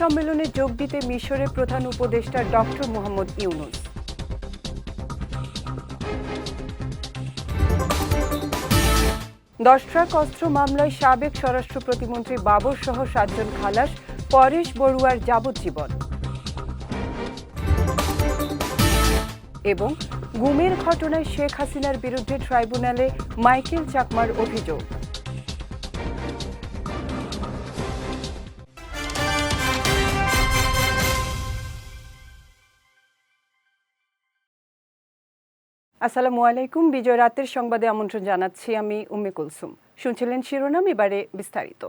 সম্মেলনে যোগ দিতে মিশরের প্রধান উপদেষ্টা ডক্টর মোহাম্মদ ইউনুস। দশ ট্রাক অস্ত্র মামলায় সাবেক স্বরাষ্ট্র প্রতিমন্ত্রী বাবর সহ সাতজন খালাস, পরেশ বড়ুয়ার যাবজ্জীবন। এবং গুমের ঘটনায় শেখ হাসিনার বিরুদ্ধে ট্রাইব্যুনালে মাইকেল চাকমার অভিযোগ। আসসালামু আলাইকুম। বিজয় রাতের সংবাদে আমন্ত্রণ জানাচ্ছি আমি উম্মে কুলসুম। শুনছিলেন শিরোনাম, এবারে বিস্তারিত।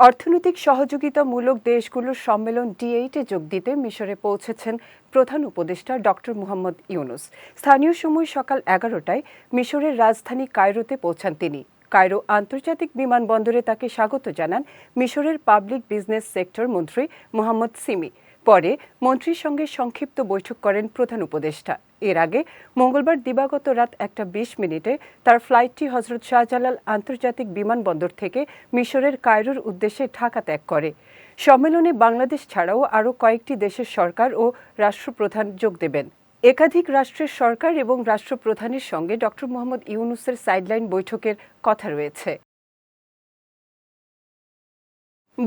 অর্থনৈতিক সহযোগিতামূলক দেশগুলোর সম্মেলন ডি এইটে যোগ দিতে মিশরে পৌঁছেছেন প্রধান উপদেষ্টা ডক্টর মুহাম্মদ ইউনুস। স্থানীয় সময় সকাল এগারোটায় মিশরের রাজধানী কায়রোতে পৌঁছান তিনি। কায়রো আন্তর্জাতিক বিমানবন্দরে তাকে স্বাগত জানান মিশরের পাবলিক বিজনেস সেক্টর মন্ত্রী মোহাম্মদ সিমি। পরে মন্ত্রীর সঙ্গে সংক্ষিপ্ত বৈঠক করেন প্রধান উপদেষ্টা। এর আগে মঙ্গলবার দিবাগত রাত একটা বিশ মিনিটে তার ফ্লাইটটি হজরত শাহজালাল আন্তর্জাতিক বিমানবন্দর থেকে মিশরের কায়রোর উদ্দেশ্যে ঢাকা ত্যাগ করে। সম্মেলনে বাংলাদেশ ছাড়াও আরও কয়েকটি দেশের সরকার ও রাষ্ট্রপ্রধান যোগ দেবেন। একাধিক রাষ্ট্রের সরকার এবং রাষ্ট্রপ্রধানের সঙ্গে ডক্টর মোহাম্মদ ইউনুসের সাইডলাইন বৈঠকের কথা রয়েছে।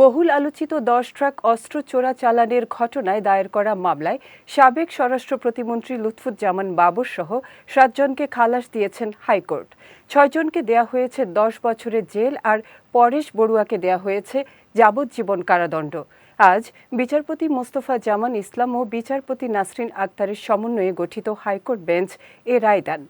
বহুল আলোচিত দশ ট্রাক অস্ত্র চোরাচালানের ঘটনায় দায়ের করা মামলায় সাবেক স্বরাষ্ট্র প্রতিমন্ত্রী লুৎফুজ্জামান বাবর সহ সাতজনকে খালাস দিয়েছেন হাইকোর্ট। ছয়জনকে দেয়া হয়েছে দশ বছরের জেল আর পরেশ বড়ুয়াকে দেয়া হয়েছে যাবজ্জীবন কারাদণ্ড। আজ বিচারপতি মোস্তফা জামান ইসলাম ও বিচারপতি নাসরিন আক্তারের সমন্বয়ে গঠিত হাইকোর্ট বেঞ্চ এ রায় দেন।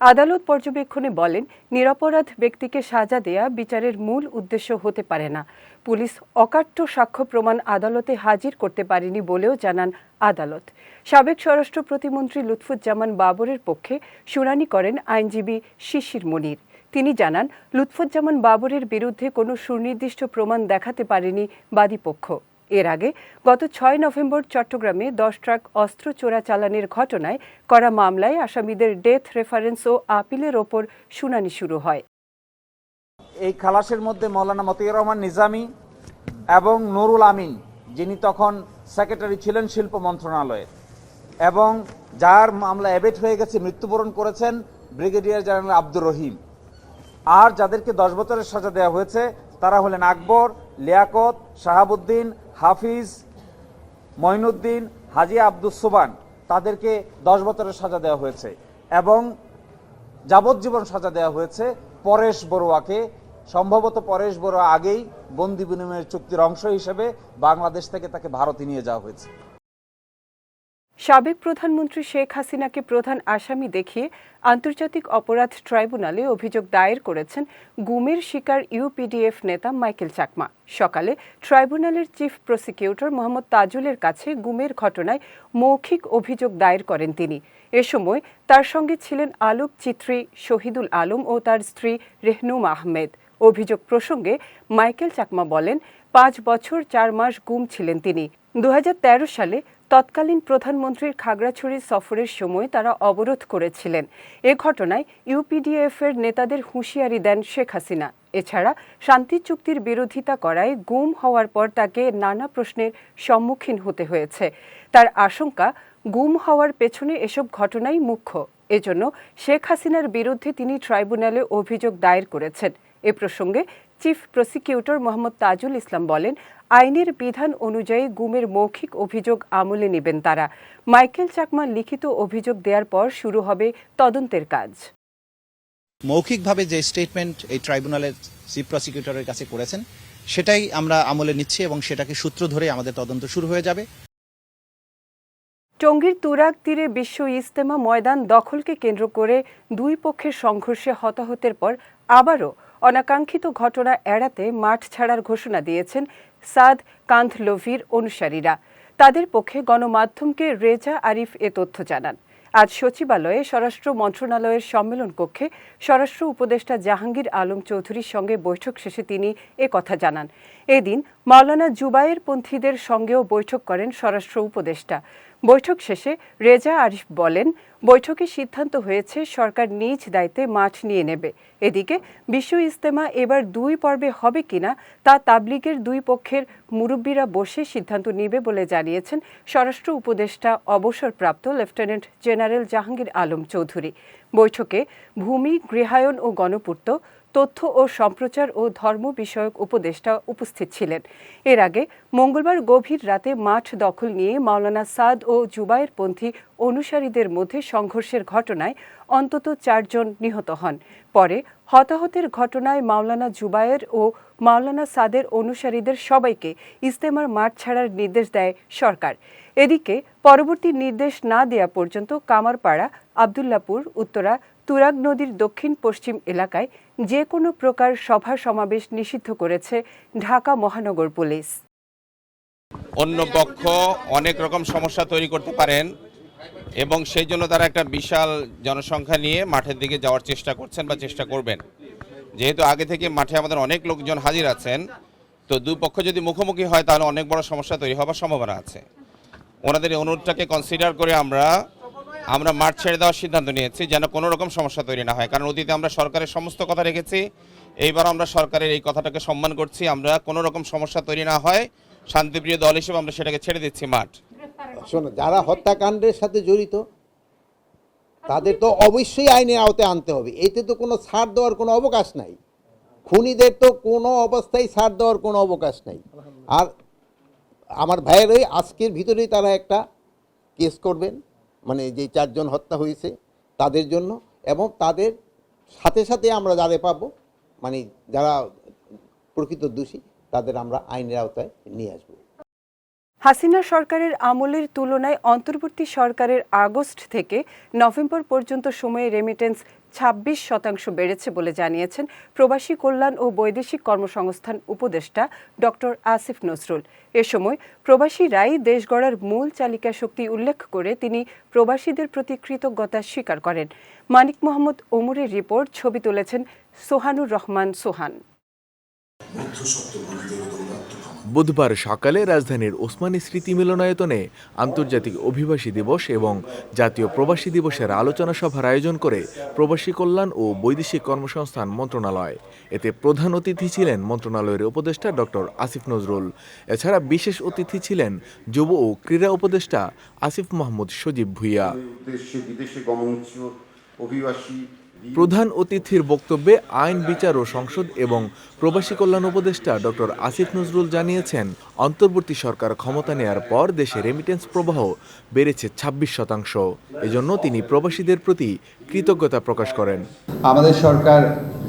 আদালত পর্যবেক্ষণে বলেন, নিরপরাধ ব্যক্তিকে সাজা দেয়া বিচারের মূল উদ্দেশ্য হতে পারে না। পুলিশ অকাট্য সাক্ষ্য প্রমাণ আদালতে হাজির করতে পারেনি বলেও জানান আদালত। সাবেক স্বরাষ্ট্র প্রতিমন্ত্রী লুৎফুজ্জামান বাবরের পক্ষে শুনানি করেন আইনজীবী শিশির মনির। তিনি জানান, লুৎফুজ্জামান বাবরের বিরুদ্ধে কোনো সুনির্দিষ্ট প্রমাণ দেখাতে পারেনি বাদীপক্ষ। এর আগে গত ছয় নভেম্বর চট্টগ্রামে দশ ট্রাক অস্ত্র চোরাচালানের ঘটনায় করা মামলায় আসামিদের ডেথ রেফারেন্স ও আপিলের ওপর শুনানি শুরু হয়। এই খালাসের মধ্যে মৌলানা মতিউর রহমান নিজামী এবং নুরুল আমিন, যিনি তখন সেক্রেটারি ছিলেন শিল্প মন্ত্রণালয়ের, এবং যার মামলা অ্যাবেট হয়ে গেছে, মৃত্যুবরণ করেছেন ব্রিগেডিয়ার জেনারেল আব্দুর রহিম। আর যাদেরকে দশ বছরের সাজা দেওয়া হয়েছে, তারা হলেন আকবর, লিয়াকত, শাহাবুদ্দিন হাফিজ মঈনুদ্দিন হাজি আব্দুস সোবান তাদেরকে দশ বছরের সাজা দেওয়া হয়েছে এবং যাবজ্জীবন সাজা দেওয়া হয়েছে পরেশ বড়ুয়াকে। সম্ভবত পরেশ বড়ুয়া আগেই বন্দি বিনিময়ের চুক্তির অংশ হিসেবে বাংলাদেশ থেকে তাকে ভারতে নিয়ে যাওয়া হয়েছে। সাবেক প্রধানমন্ত্রী শেখ হাসিনাকে প্রধান আসামি দেখিয়ে আন্তর্জাতিক অপরাধ ট্রাইব্যুনালে অভিযোগ দায়ের করেছেন গুমের শিকার ইউপিডিএফ নেতা মাইকেল চাকমা। সকালে ট্রাইব্যুনালের চিফ প্রসিকিউটর মোহাম্মদ তাজুলের কাছে গুমের ঘটনায় মৌখিক অভিযোগ দায়ের করেন তিনি। এ সময় তার সঙ্গে ছিলেন আলোক চিত্রী শহীদুল আলম ও তার স্ত্রী রেহনুম আহমেদ। অভিযোগ প্রসঙ্গে মাইকেল চাকমা বলেন, পাঁচ বছর চার মাস গুম ছিলেন তিনি। দু হাজার তেরো সালে তৎকালীন প্রধানমন্ত্রীর খাগড়াছড়ি সফরের সময় তারা অবরোধ করেছিলেন। এ ঘটনায় ইউপিডিএফ এর নেতাদের হুঁশিয়ারি দেন শেখ হাসিনা। এছাড়া শান্তি চুক্তির বিরোধিতা করায় গুম হওয়ার পর তাকে নানা প্রশ্নের সম্মুখীন হতে হয়েছে। তার আশঙ্কা, গুম হওয়ার পেছনে এসব ঘটনাই মুখ্য। এজন্য শেখ হাসিনার বিরুদ্ধে তিনি ট্রাইব্যুনালে অভিযোগ দায়ের করেছেন। এ প্রসঙ্গে চিফ প্রসিকিউটর মোহাম্মদ তাজুল ইসলাম বলেন আইনের বিধান অনুযায়ী গুমের মৌখিক অভিযোগ আমলে নেবেন তারা। মাইকেল চাকমা লিখিত অভিযোগ দেওয়ার পর শুরু হবে তদন্তের কাজ। মৌখিকভাবে যে স্টেটমেন্ট এই ট্রাইব্যুনালের চিফ প্রসিকিউটরের কাছে করেছেন সেটাই আমরা আমলে নিচ্ছি এবং সেটাকে সূত্র ধরে আমাদের তদন্ত শুরু হয়ে যাবে। টঙ্গীর তুরাগ তীরে বিশ্ব ইজতেমা ময়দান দখলকে কেন্দ্র করে দুই পক্ষের সংঘর্ষে হতাহতের পর আবারও অনাকাঙ্ক্ষিত ঘটনা এড়াতে মাঠ ছাড়ার ঘোষণা দিয়েছেন সাদ কান্থলোভির অনুসারীরা। তাদের পক্ষে গণমাধ্যমকে রেজা আরিফ এ তথ্য জানান। আজ সচিবালয়ে স্বরাষ্ট্র মন্ত্রণালয়ের সম্মেলন কক্ষে স্বরাষ্ট্র উপদেষ্টা জাহাঙ্গীর আলম চৌধুরীর সঙ্গে বৈঠক শেষে তিনি এ কথা জানান। এদিন মাওলানা জুবায়ের পন্থীদের সঙ্গেও বৈঠক করেন স্বরাষ্ট্র উপদেষ্টা। বৈঠক শেষে রেজা আরিফ বলেন, বৈঠকে সিদ্ধান্ত হয়েছে সরকার নিজ দায়িত্বে মাঠ নিয়ে নেবে। এদিকে বিশ্ব ইজতেমা এবার দুই পর্বে হবে কিনা তা তাবলিগের দুই পক্ষের মুরব্বীরা বসে সিদ্ধান্ত নিবে বলে জানিয়েছেন স্বরাষ্ট্র উপদেষ্টা, অবসরপ্রাপ্ত লেফটেন্যান্ট জেনারেল জাহাঙ্গীর আলম চৌধুরী। বৈঠকে ভূমি, গৃহায়ন ও গণপূর্ত তথ্য ও সম্প্রচার ও ধর্ম বিষয়ক উপদেষ্টা উপস্থিত ছিলেন। এর আগে মঙ্গলবার গভীর রাতে মাঠ দখল নিয়ে মাওলানা সাদ ও জুবায়ের পন্থী অনুসারীদের মধ্যে সংঘর্ষের ঘটনায় অন্তত চারজন নিহত হন। পরে হতাহতের ঘটনায় মাওলানা জুবায়ের ও মাওলানা সাদের অনুসারীদের সবাইকে ইস্তেমার মাঠ ছাড়ার নির্দেশ দেয় সরকার। এদিকে পরবর্তী নির্দেশ না দেয়া পর্যন্ত কামারপাড়া, আবদুল্লাপুর, উত্তরা, তুরাগ নদীর দক্ষিণ পশ্চিম এলাকায় যে কোনো প্রকার সভা সমাবেশ নিষিদ্ধ করেছে ঢাকা মহানগর পুলিশ। অন্য পক্ষ অনেক রকম সমস্যা তৈরি করতে পারেন এবং সেই জন্য তারা একটা বিশাল জনসংখ্যা নিয়ে মাঠের দিকে যাওয়ার চেষ্টা করছেন বা চেষ্টা করবেন। যেহেতু আগে থেকে মাঠে আমাদের অনেক লোকজন হাজির আছেন, তো দুই পক্ষ যদি মুখোমুখি হয় তাহলে অনেক বড় সমস্যা তৈরি হওয়ার সম্ভাবনা আছে। ওনাদের অনুরোধটাকে কনসিডার করে আমরা আমরা মাঠ ছেড়ে দেওয়ার সিদ্ধান্ত নিয়েছি যেন কোনো রকম সমস্যা তৈরি না হয়। কারণ অতীতে আমরা সরকারের সমস্ত কথা রেখেছি। এইবার আমরা সরকারের এই কথাটাকে সম্মান করছি। আমরা কোনো রকম সমস্যা তৈরি না হয়। শান্তিপ্রিয় দল হিসেবে আমরা সেটাকে ছেড়ে দিচ্ছি মাঠ। শোনো, যারা হত্যাকাণ্ডের সাথে জড়িত, তাদের তো অবশ্যই আইনের আওতায় আনতে হবে। এতে তো কোনো ছাড় দেওয়ার কোনো অবকাশ নাই। খুনিদের তো কোনো অবস্থায় ছাড় দেওয়ার কোনো অবকাশ নাই। আর আমার ভাইয়েরই আজকের ভিতরেই তারা একটা কেস করবেন। মানে যে চারজন হত্যা হয়েছে তাদের জন্য এবং তাদের সাথে সাথে আমরা যাদের পাব মানে যারা প্রকৃত দোষী তাদের আমরা আইনের আওতায় নিয়ে আসব। হাসিনা সরকারের আমলের তুলনায় অন্তর্বর্তী সরকারের আগস্ট থেকে নভেম্বর পর্যন্ত সময়ে রেমিটেন্স ছাব্বিশ শতাংশ বেড়েছে বলে জানিয়েছেন প্রবাসী কল্যাণ ও বৈদেশিক কর্মসংস্থান উপদেষ্টা ডক্টর আসিফ নজরুল এ সময় প্রবাসীরাই দেশ গড়ার মূল চালিকা শক্তি উল্লেখ করে তিনি প্রবাসীদের প্রতি কৃতজ্ঞতা স্বীকার করেন। মানিক মোহাম্মদ ওমরের রিপোর্ট, ছবি তুলেছেন সোহানুর রহমান সোহান। বুধবার সকালে রাজধানীর ওসমানী স্মৃতি মিলনায়তনে আন্তর্জাতিক অভিবাসী দিবস এবং জাতীয় প্রবাসী দিবসের আলোচনা সভার আয়োজন করে প্রবাসী কল্যাণ ও বৈদেশিক কর্মসংস্থান মন্ত্রণালয়। এতে প্রধান অতিথি ছিলেন মন্ত্রণালয়ের উপদেষ্টা ডক্টর আসিফ নজরুল। এছাড়া বিশেষ অতিথি ছিলেন যুব ও ক্রীড়া উপদেষ্টা আসিফ মাহমুদ সজীব ভুইয়া। বিদেশে অভিবাসী প্রধান অতিথির বক্তব্যে আইন, বিচার ও সংসদ এবং প্রবাসী কল্যাণ উপদেষ্টা ডক্টর আসিফ নজরুল জানিয়েছেন, অন্তর্বর্তী সরকার ক্ষমতা নেয়ার পর দেশে রেমিটেন্স প্রবাহ বেড়েছে ছাব্বিশ শতাংশ। এজন্য তিনি প্রবাসীদের প্রতি কৃতজ্ঞতা প্রকাশ করেন। আমাদের সরকার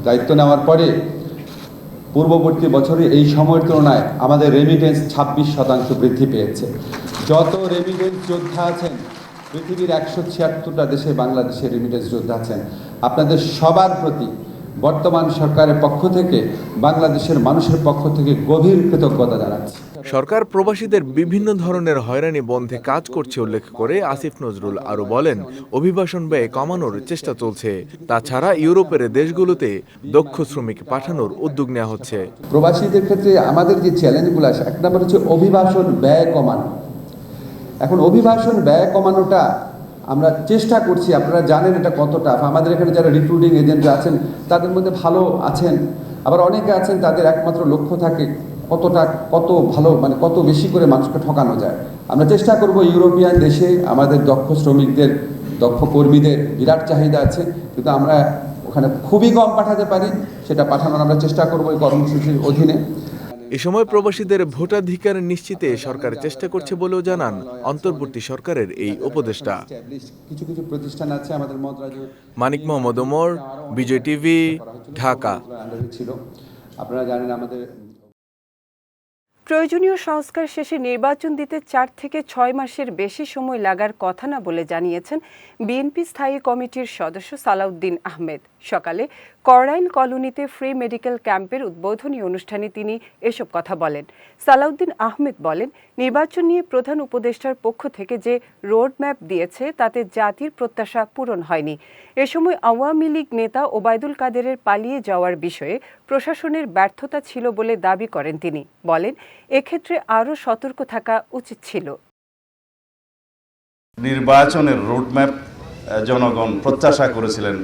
দায়িত্ব নেওয়ার পরে পূর্ববর্তী বছরে এই সময়ের তুলনায় আমাদের রেমিটেন্স ছাব্বিশ শতাংশ বৃদ্ধি পেয়েছে। যত রেমিটেন্স যোদ্ধা আছেন পৃথিবীর একশো ছিয়াত্তরটা দেশে বাংলাদেশের রেমিটেন্স যোদ্ধা আছেন। আপনাদের সবার প্রতি বর্তমান সরকারের পক্ষ থেকে বাংলাদেশের মানুষের পক্ষ থেকে গভীর কৃতজ্ঞতা জানাচ্ছি। সরকার প্রবাসীদের বিভিন্ন ধরনের হয়রানি বন্ধে কাজ করছে উল্লেখ করে আসিফ নজরুল আরও বলেন অভিবাসন ব্যয় কমানোর চেষ্টা চলছে। তাছাড়া ইউরোপের দেশগুলোতে দক্ষ শ্রমিক পাঠানোর উদ্যোগ নেওয়া হচ্ছে। প্রবাসীদের ক্ষেত্রে আমাদের যে চ্যালেঞ্জগুলো আছে এক নম্বর হচ্ছে অভিবাসন ব্যয় কমানো। এখন অভিবাসন ব্যয় কমানোটা আমরা চেষ্টা করছি, আপনারা জানেন এটা কত টাফ আমাদের এখানে যারা রিক্রুটিং এজেন্টরা আছেন, তাদের মধ্যে ভালো আছেন, আবার অনেকে আছেন তাদের একমাত্র লক্ষ্য থাকে কতটা, কত ভালো মানে কত বেশি করে মানুষকে ঠকানো যায়। আমরা চেষ্টা করব ইউরোপিয়ান দেশে আমাদের দক্ষ শ্রমিকদের, দক্ষ কর্মীদের, বিরাট চাহিদা আছে, কিন্তু আমরা ওখানে খুবই কম পাঠাতে পারি, সেটা পাঠানোর আমরা চেষ্টা করব এই কর্মসূচির অধীনে। এ সময় প্রবাসীদের ভোটাধিকার নিশ্চিতে সরকার চেষ্টা করছে বলেও জানান অন্তর্বর্তী সরকারের এই উপদেষ্টা। কিছু কিছু প্রতিষ্ঠান আছে আমাদের মানিক মোহাম্মদ ওমর বিজয় টিভি ঢাকা। আপনারা জানেন আমাদের প্রয়োজনীয় সংস্কার শেষে নির্বাচন দিতে চার থেকে ছয় মাসের বেশি সময় লাগার কথা না বলে জানিয়েছেন বিএনপি স্থায়ী কমিটির সদস্য সালাউদ্দিন আহমেদ। সকালে করাইল কলোনিতে ফ্রি মেডিকেল ক্যাম্পের উদ্বোধনী অনুষ্ঠানে তিনি এসব কথা বলেন। সালাউদ্দিন আহমেদ বলেন, নির্বাচন নিয়ে প্রধান উপদেষ্টার পক্ষ থেকে যে রোডম্যাপ দিয়েছে, তাতে জাতির প্রত্যাশা পূরণ হয়নি। এ সময় আওয়ামী লীগ নেতা ওবায়দুল কাদেরের পালিয়ে যাওয়ার বিষয়ে প্রশাসনের ব্যর্থতা ছিল বলে দাবি করেন তিনি। বলেন, এক্ষেত্রে আরও সতর্ক থাকা উচিত ছিল। নির্বাচনের রোডম্যাপ জনগণ প্রত্যাশা করেছিলেন।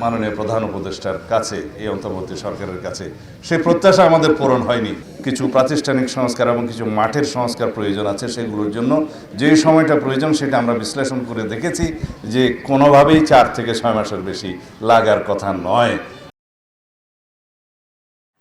মাননীয় প্রধান উপদেষ্টার কাছে, এই অন্তর্বর্তী সরকারের কাছে। সেই প্রত্যাশা আমাদের পূরণ হয়নি। কিছু প্রাতিষ্ঠানিক সংস্কার এবং কিছু মাঠের সংস্কার প্রয়োজন আছে সেগুলোর জন্য। যে সময়টা প্রয়োজন সেটা আমরা বিশ্লেষণ করে দেখেছি যে কোনোভাবেই চার থেকে ছয় মাসের বেশি লাগার কথা নয়।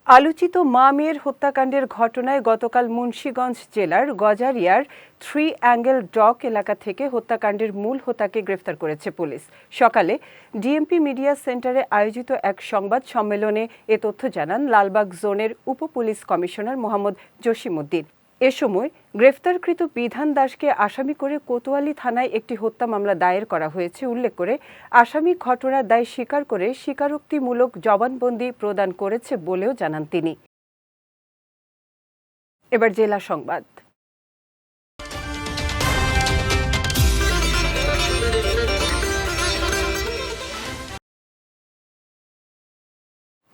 আলোচিত মা মেয়ের হত্যাকাণ্ডের ঘটনায় গতকাল মুন্সীগঞ্জ জেলার গজারিয়ার থ্রি অ্যাঙ্গেল ডক এলাকা থেকে হত্যাকাণ্ডের মূল হোতাকে গ্রেফতার করেছে পুলিশ। সকালে ডিএমপি মিডিয়া সেন্টারে আয়োজিত এক সংবাদ সম্মেলনে এ তথ্য জানান লালবাগ জোনের উপ পুলিশ কমিশনার মোহাম্মদ জসিমউদ্দিন। এ সময় গ্রেফতারকৃত বিধান দাসকে আসামি করে কোতোয়ালি থানায় একটি হত্যা মামলা দায়ের করা হয়েছে, উল্লেখ করে আসামি ঘটনার দায় স্বীকার করে স্বীকারোক্তিমূলক জবানবন্দি প্রদান করেছে বলেও জানান তিনি। এবার জেলা সংবাদ।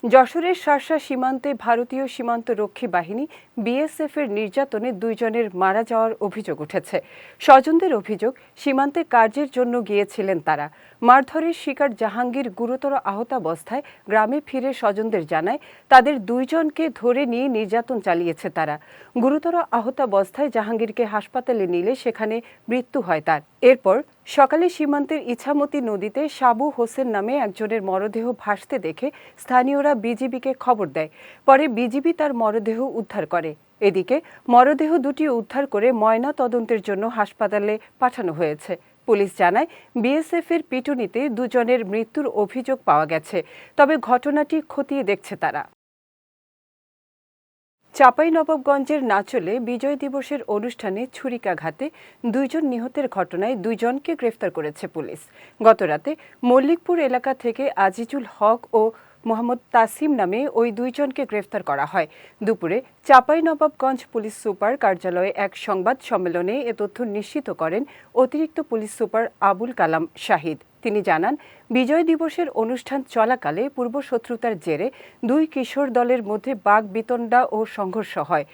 যশোরের শার্শা সীমান্তে ভারতীয় সীমান্ত রক্ষী বাহিনী বিএসএফ এর নির্যাতনে দুইজনের মারা যাওয়ার অভিযোগ উঠেছে। স্বজনদের অভিযোগ, সীমান্তে কার্যের জন্য গিয়েছিলেন তারা। মারধরের শিকার জাহাঙ্গীর গুরুতর আহতাবস্থায় গ্রামে ফিরে স্বজনদের জানায়, তাদের দুইজনকে ধরে নিয়ে নির্যাতন চালিয়েছে তারা। গুরুতর আহতাবস্থায় জাহাঙ্গীরকে হাসপাতালে নিলে সেখানে মৃত্যু হয় তার। এরপর সকালে সীমান্তের ইছামতি নদীতে সাবু হোসেন নামে একজনের মরদেহ ভাসতে দেখে স্থানীয়রা বিজিবিকে খবর দেয়। পরে বিজিবি তার মরদেহ উদ্ধার করে। এদিকে মরদেহ দুটি উদ্ধার করে ময়না তদন্তের জন্য হাসপাতালে পাঠানো হয়েছে। পুলিশ জানায়, বিএসএফ এর পিটুনিতে দুজনের মৃত্যুর অভিযোগ পাওয়া গেছে, তবে ঘটনাটি খতিয়ে দেখছে তারা। চাঁপাইনবাবগঞ্জের নাচলে বিজয় দিবসের অনুষ্ঠানে ছুরিকাঘাতে দুইজন নিহতের ঘটনায় দুইজনকে গ্রেফতার করেছে পুলিশ। গতরাতে মল্লিকপুর এলাকা থেকে আজিজুল হক ও মোহাম্মদ তাসিম নামে ওই দুইজনকে গ্রেফতার করা হয়। দুপুরে চাঁপাইনবাবগঞ্জ পুলিশ সুপার কার্যালয়ে এক সংবাদ সম্মেলনে এ তথ্য নিশ্চিত করেন অতিরিক্ত পুলিশ সুপার আবুল কালাম শাহিদ। তিনি জানান, বিজয় দিবসের অনুষ্ঠান চলাকালে পূর্বশত্রুতার জেরে দুই কিশোর দলের মধ্যে বাঘ বিতণ্ডা ও সংঘর্ষ হয়।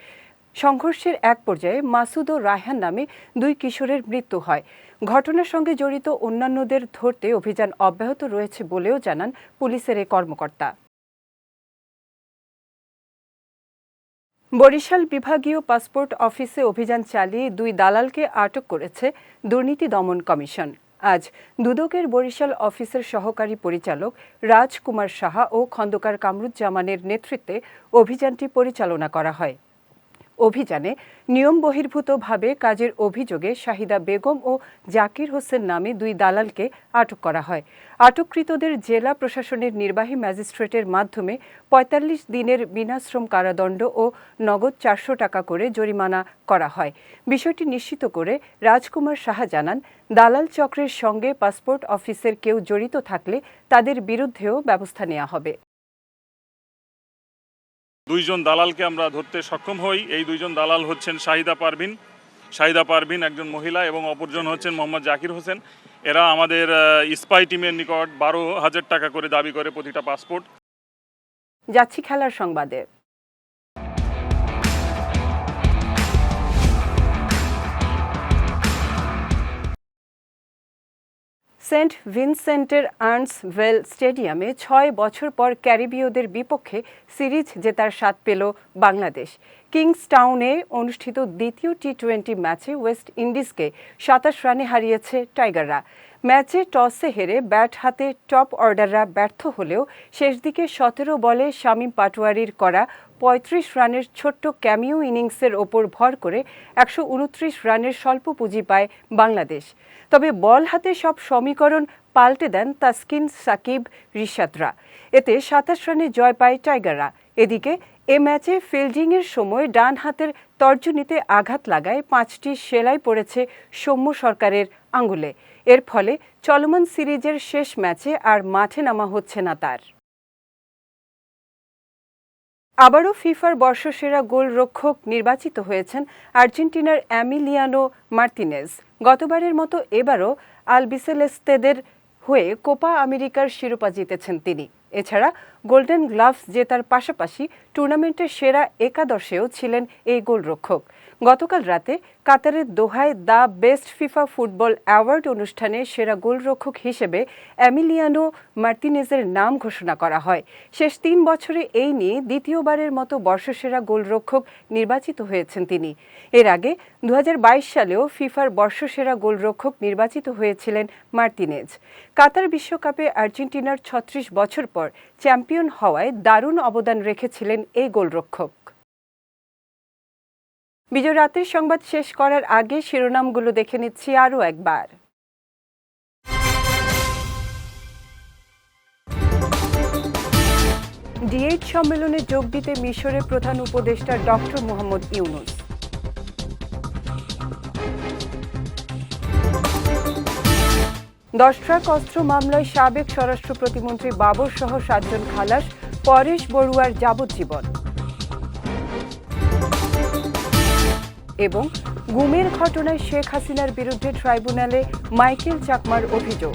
সংঘর্ষের এক পর্যায়ে মাসুদ ও রায়হান নামে দুই কিশোরের মৃত্যু হয়। ঘটনার সঙ্গে জড়িত অন্যান্যদের ধরতে অভিযান অব্যাহত রয়েছে বলেও জানান পুলিশের এই কর্মকর্তা। বরিশাল বিভাগীয় পাসপোর্ট অফিসে অভিযান চালিয়ে দুই দালালকে আটক করেছে দুর্নীতি দমন কমিশন। আজ দুদকের বরিশাল অফিসের সহকারী পরিচালক রাজকুমার সাহা ও খন্দকার কামরুজ্জামানের নেতৃত্বে অভিযানটি পরিচালনা করা হয়। অভিযানে নিয়ম বহির্ভূতভাবে কাজের অভিযোগে শাহিদা বেগম ও জাকির হোসেন নামে দুই দালালকে আটক করা হয়। আটককৃতদের জেলা প্রশাসনের নির্বাহী ম্যাজিস্ট্রেটের মাধ্যমে পঁয়তাল্লিশ দিনের বিনাশ্রম কারাদণ্ড ও নগদ চারশো টাকা করে জরিমানা করা হয়। বিষয়টি নিশ্চিত করে রাজকুমার সাহা জানান, দালাল চক্রের সঙ্গে পাসপোর্ট অফিসের কেউ জড়িত থাকলে তাদের বিরুদ্ধেও ব্যবস্থা নেওয়া হবে। দুইজন দালালকে আমরা ধরতে সক্ষম হই। এই দুইজন দালাল হচ্ছেন শাহিদা পারভিন। শাহিদা পারভিন একজন মহিলা এবং অপরজন হচ্ছেন মোহাম্মদ জাকির হোসেন। এরা আমাদের স্পাই টিমের নিকট বারো হাজার টাকা করে দাবি করে প্রতিটা পাসপোর্ট যাচ্ছি খেলার সংবাদে। সেন্ট ভিনসেন্টের আর্নসভেল স্টেডিয়ামে ছয় বছর পর ক্যারিবীয়দের বিপক্ষে সিরিজ জেতার স্বাদ পেল বাংলাদেশ। কিংস টাউনে অনুষ্ঠিত দ্বিতীয় টি টোয়েন্টি ম্যাচে ওয়েস্ট ইন্ডিজকে সাতাশ রানে হারিয়েছে টাইগাররা। ম্যাচে টসে হেরে ব্যাট হাতে টপ অর্ডাররা ব্যর্থ হলেও শেষ দিকে সতেরো বলে শামীম পাটোয়ারির করা পঁয়ত্রিশ রানের ছোট্ট ক্যামিও ইনিংসের ওপর ভর করে একশো উনত্রিশ রানের স্বল্প পুঁজি পায় বাংলাদেশ। তবে বল হাতে সব সমীকরণ পাল্টে দেন তাসকিন সাকিব রিশাদরা। এতে সাতাশ রানে জয় পায় টাইগাররা। এদিকে এ ম্যাচে ফিল্ডিংয়ের সময় ডান হাতের তর্জনীতে আঘাত লাগায় পাঁচটি সেলাই পড়েছে সৌম্য সরকারের আঙ্গুলে এর ফলে চলমান সিরিজের শেষ ম্যাচে আর মাঠে নামা হচ্ছে না তার। আবারও ফিফার বর্ষসেরা গোলরক্ষক নির্বাচিত হয়েছেন আর্জেন্টিনার অ্যামিলিয়ানো মার্তিনেজ। গতবারের মতো এবারও আলবিসেলেস্তেদের হয়ে কোপা আমেরিকার শিরোপা জিতেছেন তিনি। এছাড়া গোল্ডেন গ্লাভস জেতার পাশাপাশি টুর্নামেন্টের সেরা একাদশেও ছিলেন এই গোলরক্ষক। গতকাল রাতে কাতারের দোহায় the best FIFA football award অনুষ্ঠানে সেরা গোলরক্ষক হিসেবে অ্যামিলিয়ানো মার্তিনেজের নাম ঘোষণা করা হয়। শেষ তিন বছরে এই নিয়ে দ্বিতীয়বারের মতো বর্ষসেরা গোলরক্ষক নির্বাচিত হয়েছেন তিনি। এর আগে দু হাজার বাইশ সালেও ফিফার বর্ষসেরা গোলরক্ষক নির্বাচিত হয়েছিলেন মার্তিনেজ। কাতার বিশ্বকাপে আর্জেন্টিনার ছত্রিশ বছর পর চ্যাম্পিয়ন হওয়ায় দারুণ অবদান রেখেছিলেন এই গোলরক্ষক। বিজয় রাতের সংবাদ শেষ করার আগে শিরোনামগুলো দেখে নিচ্ছি আরও একবার। ডিএইচ সম্মেলনে যোগ দিতে মিশরের প্রধান উপদেষ্টা ডক্টর মোহাম্মদ ইউনুস। দশ ট্রাক অস্ত্র মামলায় সাবেক স্বরাষ্ট্র প্রতিমন্ত্রী বাবর সহ সাতজন খালাস, পরেশ বড়ুয়ার যাবজ্জীবন। এবং গুমের ঘটনায় শেখ হাসিনার বিরুদ্ধে ট্রাইব্যুনালে মাইকেল চাকমার অভিযোগ।